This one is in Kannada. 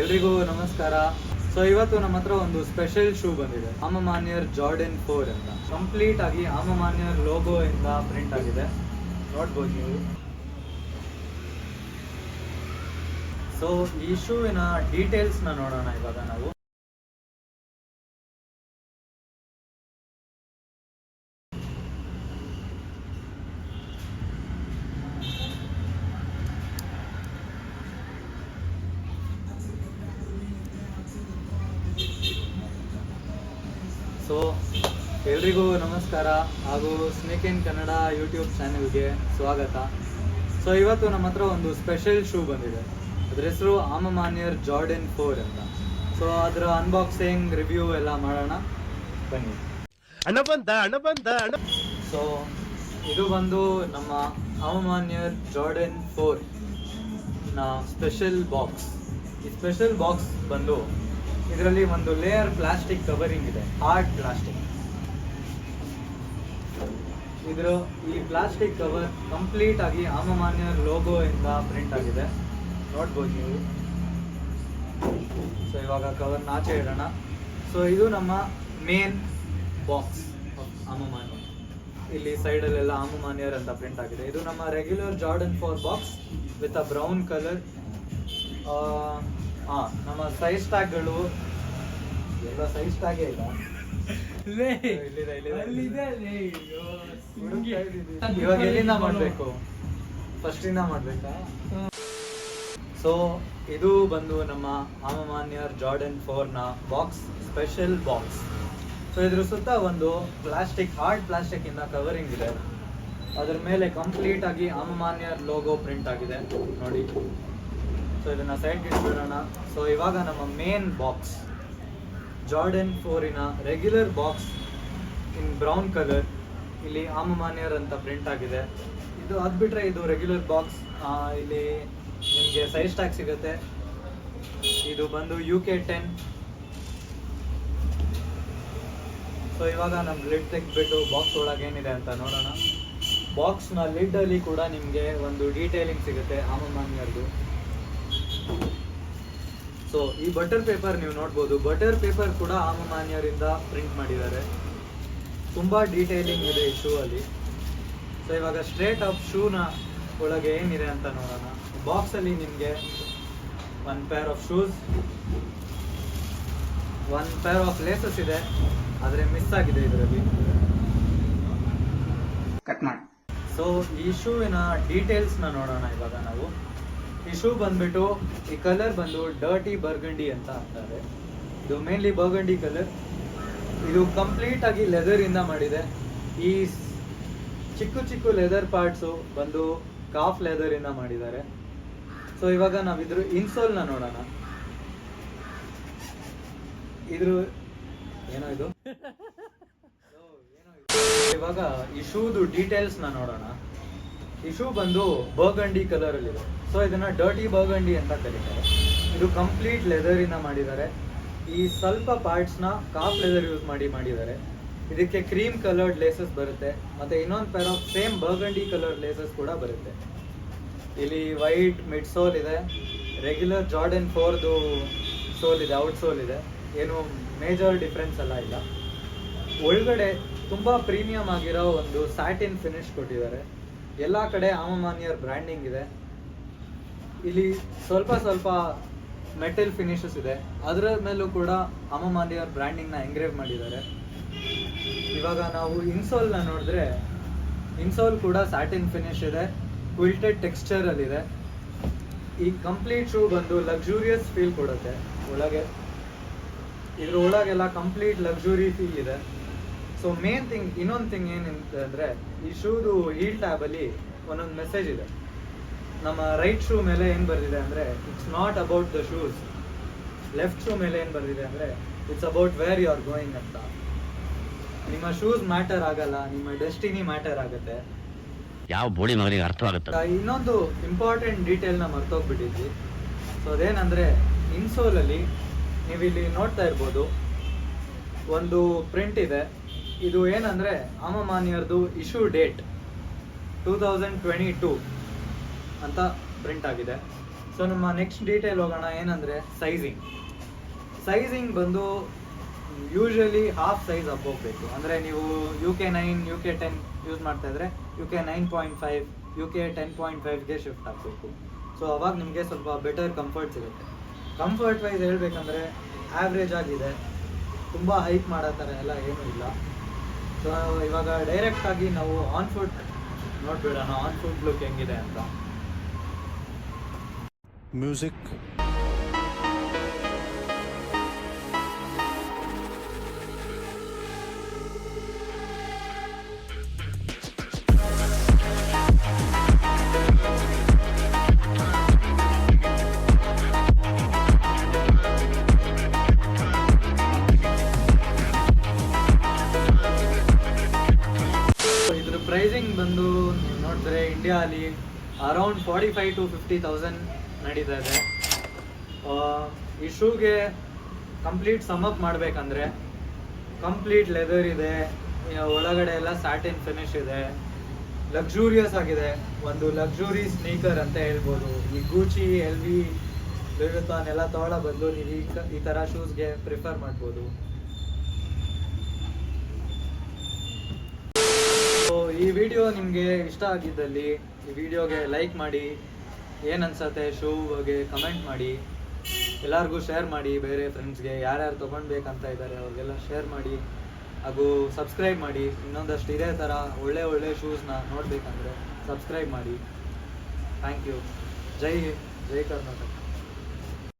ಎಲ್ರಿಗೂ ನಮಸ್ಕಾರ. ಸೊ ಇವತ್ತು ನಮ್ಮ ಹತ್ರ ಒಂದು ಸ್ಪೆಷಲ್ ಶೂ ಬಂದಿದೆ. A ma maniere Jordan four ಅಂತ. ಕಂಪ್ಲೀಟ್ ಆಗಿ ಆಮಮಾನ್ಯರ್ ಲೋಗೋ ಇಂದ ಪ್ರಿಂಟ್ ಆಗಿದೆ. ನೋಡ್ಬೋದು ನೀವು. ಸೊ ಈ ಶೂವಿನ ಡೀಟೇಲ್ಸ್ನ ನೋಡೋಣ ಇವಾಗ ನಾವು. ಎಲ್ರಿಗೂ ನಮಸ್ಕಾರ ಹಾಗೂ ಸ್ನೇಕ್ ಇನ್ ಕನ್ನಡ ಯೂಟ್ಯೂಬ್ ಚಾನೆಲ್ಗೆ ಸ್ವಾಗತ. ಸೊ ಇವತ್ತು ನಮ್ಮ ಹತ್ರ ಒಂದು ಸ್ಪೆಷಲ್ ಶೂ ಬಂದಿದೆ. ಅದ್ರ ಹೆಸರು a ma maniere Jordan four ಅಂತ. ಸೊ ಅದರ ಅನ್ಬಾಕ್ಸಿಂಗ್ ರಿವ್ಯೂ ಎಲ್ಲ ಮಾಡೋಣ. ಬನ್ನಿ. ಸೊ ಇದು ಬಂದು ನಮ್ಮ ಆಮಮಾನ್ಯರ್ ಜಾರ್ಡನ್ ಫೋರ್ನ ಸ್ಪೆಷಲ್ ಬಾಕ್ಸ್ ಈ ಸ್ಪೆಷಲ್ ಬಾಕ್ಸ್ ಬಂದು ಇದರಲ್ಲಿ ಒಂದು ಲೇಯರ್ ಪ್ಲಾಸ್ಟಿಕ್ ಕವರಿಂಗ್ ಇದೆ ಹಾರ್ಡ್ ಪ್ಲಾಸ್ಟಿಕ್ ಇದರ ಈ ಪ್ಲಾಸ್ಟಿಕ್ ಕವರ್ ಕಂಪ್ಲೀಟ್ ಆಗಿ ಆಮಮಾನ್ಯ ಲೋಗೋ ಇಂದ ಪ್ರಿಂಟ್ ಆಗಿದೆ. ನೋಡ್ಬೋದು ನೀವು. ಸೊ ಇವಾಗ ಕವರ್ ಆಚೆ ಇಡೋಣ. ಸೊ ಇದು ನಮ್ಮ ಮೇನ್ ಬಾಕ್ಸ್ ಆಮಮಾನ್ಯ ಇಲ್ಲಿ ಸೈಡಲ್ಲೆಲ್ಲ ಆಮಮಾನ್ಯರ್ ಅಂತ ಪ್ರಿಂಟ್ ಆಗಿದೆ. ಇದು ನಮ್ಮ regular Jordan four box with a brown colour ಹಾ ನಮ್ಮ ಸೈಜ್ ಟ್ಯಾಗ್ಗಳು ಎಲ್ಲ ಸೈಜ್ ಟ್ಯಾಗೇ ಇಲ್ಲ ಇಲ್ಲಿದೆ, ಇವಾಗ ಎಲ್ಲಿಂದ ಮಾಡ್ಬೇಕು? ಫಸ್ಟ್ ಇಂದ ಮಾಡ್ಬೇಕಾ? ಸೊ ಇದು ಬಂದು ನಮ್ಮ ಆಮಮಾನ್ಯರ್ ಜಾರ್ಡನ್ ಫೋರ್ನ ಬಾಕ್ಸ್ ಸ್ಪೆಷಲ್ ಬಾಕ್ಸ್ ಸೊ ಇದ್ರ ಸುತ್ತ ಒಂದು ಪ್ಲಾಸ್ಟಿಕ್ ಹಾರ್ಡ್ ಪ್ಲಾಸ್ಟಿಕ್ ಇಂದ ಕವರಿಂಗ್ ಇದೆ. ಅದ್ರ ಮೇಲೆ ಕಂಪ್ಲೀಟ್ ಆಗಿ ಆಮಮಾನ್ಯರ್ ಲೋಗೋ ಪ್ರಿಂಟ್ ಆಗಿದೆ. ನೋಡಿ. ಸೊ ಇದನ್ನ ಸೈಡ್ ಇಟ್ಬಿಡೋಣ ಸೊ ಇವಾಗ ನಮ್ಮ main box Jordan ಫೋರಿನ regular box in brown colour ಇಲ್ಲಿ ಆಮಮಾನ್ಯರ್ ಅಂತ ಪ್ರಿಂಟ್ ಆಗಿದೆ. ಇದು ಅದು ಬಿಟ್ಟರೆ ಇದು ರೆಗ್ಯುಲರ್ ಬಾಕ್ಸ್ ಇಲ್ಲಿ ನಿಮಗೆ ಸೈಜ್ ಟ್ಯಾಗ್ ಸಿಗುತ್ತೆ. ಇದು ಬಂದು ಯು ಕೆ ಟೆನ್ ಸೊ ಇವಾಗ ನಮ್ಮ ಲಿಡ್ ತೆಗೆದ್ಬಿಟ್ಟು ಬಾಕ್ಸ್ ಒಳಗೆ ಏನಿದೆ ಅಂತ ನೋಡೋಣ. ಬಾಕ್ಸ್ನ ಲಿಡ್ ಅಲ್ಲಿ ಕೂಡ ನಿಮಗೆ ಒಂದು ಡೀಟೇಲಿಂಗ್ ಸಿಗುತ್ತೆ ಆಮಮಾನ್ಯರ್ದು. ಸೊ ಈ ಬಟರ್ ಪೇಪರ್ ನೀವು ನೋಡ್ಬೋದು. ಬಟರ್ ಪೇಪರ್ ಕೂಡ ಆಮಮಾನ್ಯರಿಂದ ಪ್ರಿಂಟ್ ಮಾಡಿದ್ದಾರೆ. ತುಂಬ ಡೀಟೇಲಿಂಗ್ ಇದೆ ಈ ಶೂ ಅಲ್ಲಿ. ಸೊ ಇವಾಗ ಸ್ಟ್ರೇಟ್ ಅಪ್ ಶೂನ ಒಳಗೆ ಏನಿದೆ ಅಂತ ನೋಡೋಣ. ಬಾಕ್ಸ್ ಅಲ್ಲಿ ನಿಮಗೆ one pair of shoes one pair of laces ಇದೆ. ಆದರೆ ಮಿಸ್ ಆಗಿದೆ ಇದರಲ್ಲಿ. ಕಟ್ ಮಾಡಿ. ಸೊ ಈ ಶೂವಿನ ಡೀಟೇಲ್ಸ್ನ ನ ನೋಡೋಣ ಇವಾಗ ನಾವು. ಶೂ ಬಂದ್ಬಿಟ್ಟು ಈ ಕಲರ್ ಬಂದು ಡರ್ಟಿ ಬರ್ಗಂಡಿ ಅಂತ ಅಂತಾರೆ. ಇದು ಮೇನ್ಲಿ ಬರ್ಗಂಡಿ ಕಲರ್. ಇದು ಕಂಪ್ಲೀಟ್ ಆಗಿ ಲೆದರ್ ಇಂದ ಮಾಡಿದೆ. ಈ ಚಿಕ್ಕ ಚಿಕ್ಕ ಲೆದರ್ ಪಾರ್ಟ್ಸು ಬಂದು ಕಾಫ್ ಲೆದರ್ ಇಂದ ಮಾಡಿದ್ದಾರೆ. ಸೊ ಇವಾಗ ನಾವು ಇದ್ರ ಇನ್ಸೋಲ್ನ ನೋಡೋಣ. ಇದ್ರ ಏನೋ ಇದು? ಇವಾಗ ಈ ಶೂದು ಡೀಟೇಲ್ಸ್ನ ನೋಡೋಣ. ಈ ಬಂದು ಬರ್ಗಂಡಿ ಕಲರ್ ಅಲ್ಲಿ ಇದೆ ಸೊ ಇದನ್ನ ಡರ್ಟಿ ಬರ್ಗಂಡಿ ಅಂತ ಕರೀತಾರೆ. ಇದು ಕಂಪ್ಲೀಟ್ ಲೆದರ್ ಇಂದ ಮಾಡಿದ್ದಾರೆ. ಈ ಸ್ವಲ್ಪ ಪಾರ್ಟ್ಸ್ನ ಕಾಫ್ ಲೆದರ್ ಯೂಸ್ ಮಾಡಿ ಮಾಡಿದ್ದಾರೆ. ಇದಕ್ಕೆ ಕ್ರೀಮ್ ಕಲರ್ಡ್ ಲೇಸಸ್ ಬರುತ್ತೆ. ಮತ್ತೆ ಇನ್ನೊಂದು pair of same burgundy colour laces ಕೂಡ ಬರುತ್ತೆ. ಇಲ್ಲಿ ವೈಟ್ ಮಿಡ್ ಸೋಲ್ ಇದೆ ರೆಗ್ಯುಲರ್ ಜಾರ್ಡನ್ ಫೋರ್ದು ಸೋಲ್ ಇದೆ ಔಟ್ ಸೋಲ್ ಇದೆ. ಏನು ಮೇಜರ್ ಡಿಫ್ರೆನ್ಸ್ ಎಲ್ಲ ಇಲ್ಲ. ಒಳಗಡೆ ತುಂಬಾ ಪ್ರೀಮಿಯಂ ಆಗಿರೋ ಒಂದು ಸ್ಯಾಟಿನ್ ಫಿನಿಶ್ ಕೊಟ್ಟಿದ್ದಾರೆ. ಎಲ್ಲ ಕಡೆ ಆಮಮಾನಿಯರ್ ಬ್ರ್ಯಾಂಡಿಂಗ್ ಇದೆ. ಇಲ್ಲಿ ಸ್ವಲ್ಪ ಸ್ವಲ್ಪ ಮೆಟಲ್ ಫಿನಿಶಸ್ ಇದೆ. ಅದರ ಮೇಲೂ ಕೂಡ ಅಮಮಾನಿಯರ್ ಬ್ರ್ಯಾಂಡಿಂಗ್ನ ಎಂಗ್ರೇವ್ ಮಾಡಿದ್ದಾರೆ. ಇವಾಗ ನಾವು ಇನ್ಸೋಲ್ನ ನೋಡಿದ್ರೆ ಇನ್ಸೋಲ್ ಕೂಡ ಸ್ಯಾಟಿನ್ ಫಿನಿಶ್ ಇದೆ ಕ್ವಿಲ್ಟೆಡ್ ಟೆಕ್ಸ್ಚರ್ ಅಲ್ಲಿ ಇದೆ. ಈ ಕಂಪ್ಲೀಟ್ ಶೂ ಬಂದು ಲಕ್ಸುರಿಯಸ್ ಫೀಲ್ ಕೊಡುತ್ತೆ ಒಳಗೆ. ಇದ್ರ ಒಳಗೆಲ್ಲ ಕಂಪ್ಲೀಟ್ ಲಕ್ಸುರಿ ಫೀಲ್ ಇದೆ. ಸೊ ಮೇನ್ ಥಿಂಗ್ ಇನ್ನೊಂದು ಥಿಂಗ್ ಏನಂತ ಅಂದ್ರೆ ಈ ಶೂದು ಹೀಲ್ ಟ್ಯಾಬ್ ಅಲ್ಲಿ ಒಂದೊಂದು ಮೆಸೇಜ್ ಇದೆ. ನಮ್ಮ ರೈಟ್ ಶೂ ಮೇಲೆ ಏನ್ ಬರೆದಿದೆ ಅಂದ್ರೆ it's not about the shoes left shoe ಮೇಲೆ ಏನ್ ಬರೆದಿದೆ ಅಂದ್ರೆ it's about where you are going ಅಂತ. ನಿಮ್ಮ ಶೂಸ್ ಮ್ಯಾಟರ್ ಆಗಲ್ಲ ನಿಮ್ಮ ಡೆಸ್ಟಿನಿ ಮ್ಯಾಟರ್ ಆಗುತ್ತೆ. ಯಾವ ಬೋಳಿ ಮಗನಿಗೆ ಅರ್ಥವಾಗುತ್ತೆ ಇನ್ನೊಂದು ಇಂಪಾರ್ಟೆಂಟ್ ಡೀಟೇಲ್ನ ನ ಮರ್ತೋಗ್ಬಿಟ್ಟಿದ್ವಿ. ಸೊ ಅದೇನಂದ್ರೆ ಇನ್ಸೋಲ್ ಅಲ್ಲಿ ನೀವು ಇಲ್ಲಿ ನೋಡ್ತಾ ಇರ್ಬೋದು ಒಂದು ಪ್ರಿಂಟ್ ಇದೆ. ಇದು ಏನಂದ್ರೆ ಆಮಮಾನ್ಯರ್ದು issue date two thousand twenty two ಅಂತ ಪ್ರಿಂಟ್ ಆಗಿದೆ. ಸೊ ಸೊ ನಮ್ಮ ನೆಕ್ಸ್ಟ್ ಡೀಟೇಲ್ ಹೋಗೋಣ. ಏನಂದರೆ ಸೈಜಿಂಗ್ ಸೈಜಿಂಗ್ ಬಂದು ಯೂಶಲಿ ಹಾಫ್ ಸೈಜ್ ಅಪ್ ಹೋಗ್ಬೇಕು ಅಂದರೆ ನೀವು U K nine U K ten use ಮಾಡ್ತಾ ಇದ್ರೆ U K nine point five U K ten point ಫೈವ್ಗೆ shift ಆಗಬೇಕು. ಸೊ ಅವಾಗ ನಿಮಗೆ ಸ್ವಲ್ಪ ಬೆಟರ್ ಕಂಫರ್ಟ್ ಸಿಗುತ್ತೆ. ಕಂಫರ್ಟ್ ವೈಸ್ ಹೇಳ್ಬೇಕಂದ್ರೆ ಆವ್ರೇಜ್ ಆಗಿದೆ. ತುಂಬ ಹೈಕ್ ಮಾಡೋ ಥರ ಎಲ್ಲ ಏನೂ ಇಲ್ಲ. ಸೊ ಇವಾಗ ಡೈರೆಕ್ಟ್ ಆಗಿ ನಾವು ಆನ್ ಫುಟ್ ನೋಡ್ಬಿಡೋಣ ಆನ್ ಫುಟ್ ಲುಕ್ ಹೆಂಗಿದೆ ಅಂತ. Music. ನೋಡಿದ್ರೆ ಇಂಡಿಯಾ ಅಲ್ಲಿ around forty five to fifty thousand ನಡೀತಾ ಇದೆ. ಈ ಶೂಗೆ ಕಂಪ್ಲೀಟ್ ಸಮಪ್ ಮಾಡಬೇಕಂದ್ರೆ ಕಂಪ್ಲೀಟ್ ಲೆದರ್ ಇದೆ ಒಳಗಡೆ ಎಲ್ಲ ಸ್ಯಾಟಿನ್ ಫಿನಿಶ್ ಇದೆ ಲಕ್ಸುರಿಯಸ್ ಆಗಿದೆ. ಒಂದು ಲಕ್ಸುರಿ ಸ್ನೀಕರ್ ಅಂತ ಹೇಳ್ಬೋದು. ಈ ಗೂಚಿ ಎಲ್ ವಿ ಎಲ್ಲ ತಗೊಳ್ಳೋ ಬದಲು ನೀವು ಈ ಥರ ಶೂಸ್ಗೆ ಪ್ರಿಫರ್ ಮಾಡ್ಬೋದು ಸೊ ಈ ವಿಡಿಯೋ ನಿಮಗೆ ಇಷ್ಟ ಆಗಿದ್ದಲ್ಲಿ ಈ ವಿಡಿಯೋಗೆ ಲೈಕ್ ಮಾಡಿ, ಏನು ಅನ್ಸತ್ತೆ ಶೂ ಬಗ್ಗೆ ಕಮೆಂಟ್ ಮಾಡಿ, ಎಲ್ಲರಿಗೂ ಶೇರ್ ಮಾಡಿ, ಬೇರೆ ಫ್ರೆಂಡ್ಸ್ಗೆ ಯಾರ್ಯಾರು ತೊಗೊಳ್ಬೇಕಂತ ಇದ್ದಾರೆ ಅವ್ರಿಗೆಲ್ಲ ಶೇರ್ ಮಾಡಿ, ಹಾಗೂ ಸಬ್ಸ್ಕ್ರೈಬ್ ಮಾಡಿ. ಇನ್ನೊಂದಷ್ಟು ಇದೇ ಥರ ಒಳ್ಳೆ ಒಳ್ಳೆ ಶೂಸ್ನ ನೋಡಬೇಕಂದ್ರೆ ಸಬ್ಸ್ಕ್ರೈಬ್ ಮಾಡಿ. ಥ್ಯಾಂಕ್ ಯು ಜೈ ಜೈ ಕರ್ನಾಟಕ.